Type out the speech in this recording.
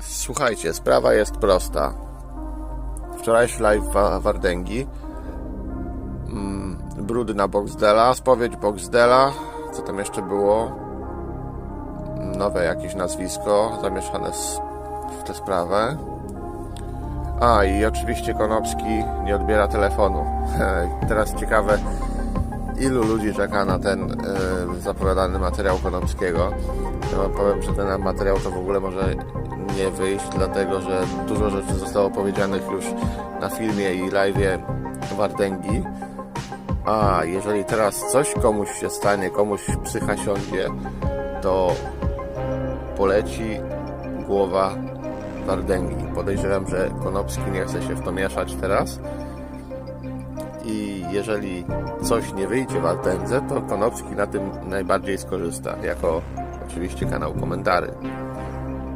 Słuchajcie, sprawa jest prosta. Wczorajszy live wa- Wardęgi. Mm, brudy na Boxdela, spowiedź Boxdela. Co tam jeszcze było? Nowe jakieś nazwisko zamieszane w tę sprawę. A i oczywiście Konopski nie odbiera telefonu. Teraz ciekawe, ilu ludzi czeka na ten e, zapowiadany materiał Konopskiego. Ja powiem, że ten materiał to w ogóle może nie wyjść, dlatego że dużo rzeczy zostało powiedzianych już na filmie i live'ie Wardęgi. A jeżeli teraz coś komuś się stanie, komuś psycha siądzie, to poleci głowa Wardęgi. Podejrzewam, że Konopski nie chce się w to mieszać teraz. I jeżeli coś nie wyjdzie w Altendze, to Konopski na tym najbardziej skorzysta, jako oczywiście kanał komentarzy.